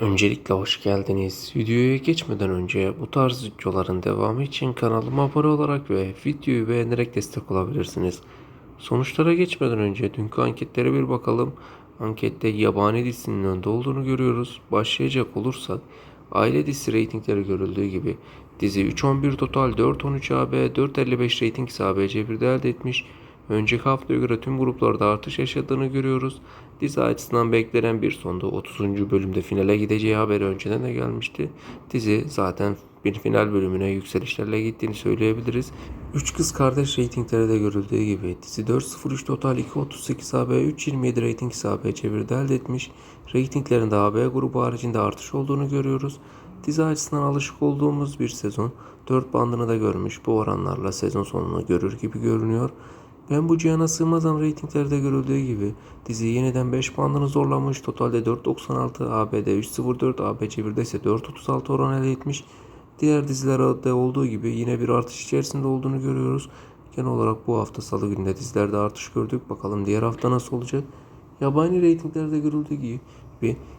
Öncelikle hoş geldiniz. Videoya geçmeden önce bu tarz videoların devamı için kanalıma abone olarak ve videoyu beğenerek destek olabilirsiniz. Sonuçlara geçmeden önce dünkü anketlere bir bakalım. Ankette yabani dizisinin önde olduğunu görüyoruz. Başlayacak olursak aile dizisi reytingleri görüldüğü gibi dizi 3.11 total 4.13 AB 4.55 reyting ise ABC1'de elde etmiş. Önceki haftaya göre tüm gruplarda artış yaşadığını görüyoruz. Dizi açısından beklenen bir sonda 30. bölümde finale gideceği haberi önceden de gelmişti. Dizi zaten bir final bölümüne yükselişlerle gittiğini söyleyebiliriz. 3 kız kardeş reytingleri de görüldüğü gibi dizi 4.03 total 2.38 AB 3.27 reyting ise ABC1'de elde etmiş. Reytinglerinde AB grubu haricinde artış olduğunu görüyoruz. Dizi açısından alışık olduğumuz bir sezon 4 bandını da görmüş. Bu oranlarla sezon sonunu görür gibi görünüyor. Ben bu cihana sığmazam reytinglerde görüldüğü gibi dizi yeniden 5 bandını zorlamış. Totalde 4.96, ABD 3.04, ABC1'de ise 4.36 oran elde etmiş. Diğer dizilerde olduğu gibi yine bir artış içerisinde olduğunu görüyoruz. Genel olarak bu hafta salı günde dizilerde artış gördük. Bakalım diğer hafta nasıl olacak? Yabani reytinglerde görüldüğü gibi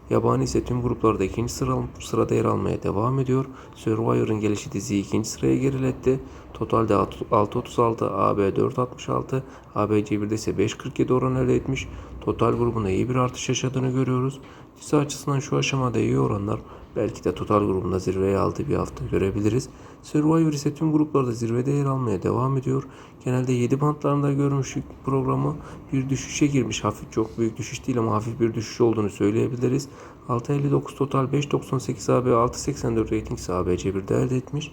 yabani ise tüm gruplarda ikinci sıra, sırada yer almaya devam ediyor. Survivor'ın gelişi diziyi ikinci sıraya geriletti. Totalde 6.36, AB 4.66, ABC1'de ise 5.47 oran elde etmiş. Total grubunda iyi bir artış yaşadığını görüyoruz. Dizi açısından şu aşamada iyi oranlar belki de total grubunda zirveye aldığı bir hafta görebiliriz. Survivor ise tüm gruplarda zirvede yer almaya devam ediyor. Genelde 7 bantlarında görmüştük programı. Bir düşüşe girmiş. Hafif çok büyük düşüş değil ama hafif bir düşüş olduğunu söyleyebiliriz. 6.59 total 5.98 AB 6.84 rating ise ABC1'de elde etmiş.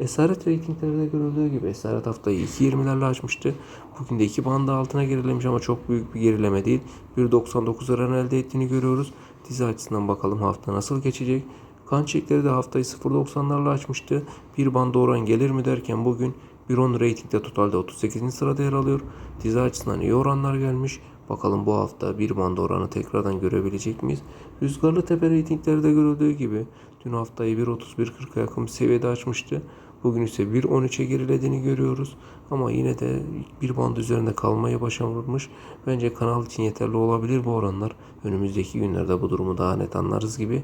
Esaret reytinglerde görüldüğü gibi Esaret haftayı 2.20'lerle açmıştı. Bugün de 2 bandı altına gerilemiş ama çok büyük bir gerileme değil. 1.99 oran elde ettiğini görüyoruz. Dizi açısından bakalım hafta nasıl geçecek. Kan çekleri de haftayı 0.90'larla açmıştı. Bir banda oran gelir mi derken bugün 1.10 reytingde totalde 38. sırada yer alıyor. Dizi açısından iyi oranlar gelmiş. Bakalım bu hafta bir banda oranı tekrardan görebilecek miyiz? Rüzgarlı Tepe reytinglerde görüldüğü gibi dün haftayı 1.31-40'a yakın bir seviyede açmıştı. Bugün ise 1.13'e gerilediğini görüyoruz. Ama yine de bir band üzerinde kalmaya başarmış. Bence kanal için yeterli olabilir bu oranlar. Önümüzdeki günlerde bu durumu daha net anlarız gibi.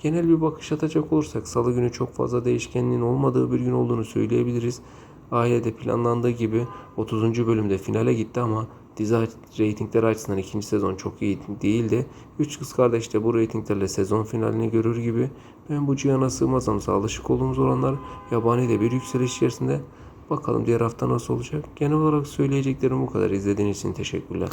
Genel bir bakış atacak olursak salı günü çok fazla değişkenliğin olmadığı bir gün olduğunu söyleyebiliriz. Ailede planlandığı gibi 30. bölümde finale gitti ama dizi reytingleri açısından ikinci sezon çok iyi değildi. Üç kız kardeş de bu reytinglerle sezon finalini görür gibi. Ben bu cihana sığmazamsa alışık olduğumuz olanlar yabani de bir yükseliş içerisinde. Bakalım diğer hafta nasıl olacak. Genel olarak söyleyeceklerim bu kadar. İzlediğiniz için teşekkürler.